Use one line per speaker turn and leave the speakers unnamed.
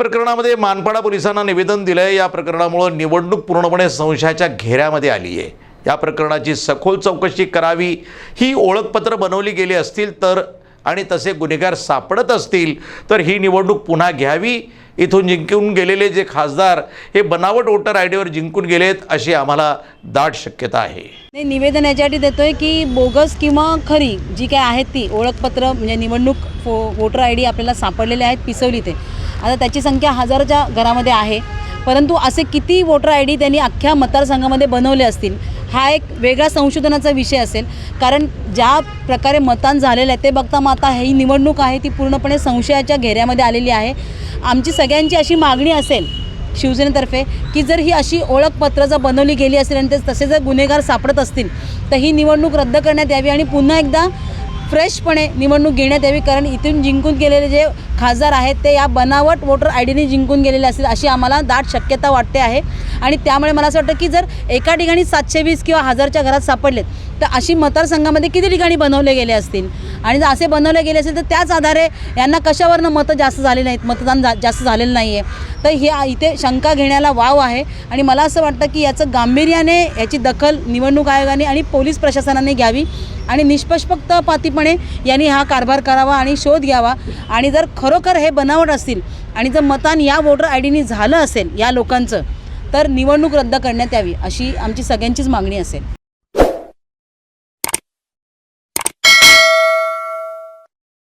प्रकरणामध्ये मानपाडा पोलिसांना निवेदन दिलं आहे या प्रकरणामुळं निवडणूक पूर्णपणे संशयाच्या घेऱ्यामध्ये आली आहे या प्रकरणाची सखोल चौकशी करावी ही ओळखपत्र बनवली गेली असतील तर आणि तसे गुन्हेगार सापडत असतील तर ही निवडणूक पुन्हा घ्यावी. इथून जिंकून गेलेले जे खासदार हे बनावट वोटर आय डीवर जिंकून गेलेत अशी आम्हाला दाट शक्यता आहे.
नाही निवेदन याच्यासाठी देतोय की बोगस किंवा खरी जी काय आहेत ती ओळखपत्र म्हणजे निवडणूक फो वोटर आय डी आपल्याला सापडलेले आहेत पिसवली ते. आता त्याची संख्या हजारच्या घरामध्ये आहे. परंतु असे किती वोटर आय डी त्यांनी अख्ख्या मतदारसंघामध्ये बनवले असतील हा एक वेगळा संशोधनाचा विषय असेल. कारण ज्या प्रकारे मतदान झालेलं आहे ते बघता माता ही निवडणूक आहे ती पूर्णपणे संशयाच्या घेऱ्यामध्ये आलेली आहे. आमची सगळ्यांची अशी मागणी असेल शिवसेनेतर्फे की जर ही अशी ओळखपत्र जर बनवली गेली असेल आणि ते तसे जर गुन्हेगार सापडत असतील तर ही निवडणूक रद्द करण्यात यावी आणि पुन्हा एकदा फ्रेशपणे निवडणूक घेण्यात यावी कारण इथून जिंकून गेलेले जे खासदार आहेत ते या बनावट वोटर आय डीने जिंकून गेलेले असतील अशी आम्हाला दाट शक्यता वाटते आहे. आणि त्यामुळे मला असं वाटतं की जर एका ठिकाणी सातशे वीस किंवा हजारच्या घरात सापडलेत तर अशी मतदारसंघामध्ये किती ठिकाणी बनवले गेले असतील? आणि जर असे बनवले गेले असेल तर त्याच आधारे यांना कशावरनं मतं जास्त झाले नाहीत? मतदान जा जास्त झालेलं नाही आहे तर हे इथे शंका घेण्याला वाव आहे. आणि मला असं वाटतं की याचं गांभीर्याने याची दखल निवडणूक आयोगाने आणि पोलीस प्रशासनाने घ्यावी आणि निष्पक्षपातीपणे यांनी हा कारभार करावा आणि शोध घ्यावा. आणि जर खरोखर हे बनावट असतील आणि जर मतदान या वोटर आय डीनी झालं असेल या लोकांचं तर निवडणूक रद्द करण्यात यावी अशी आमची सगळ्यांचीच मागणी असेल.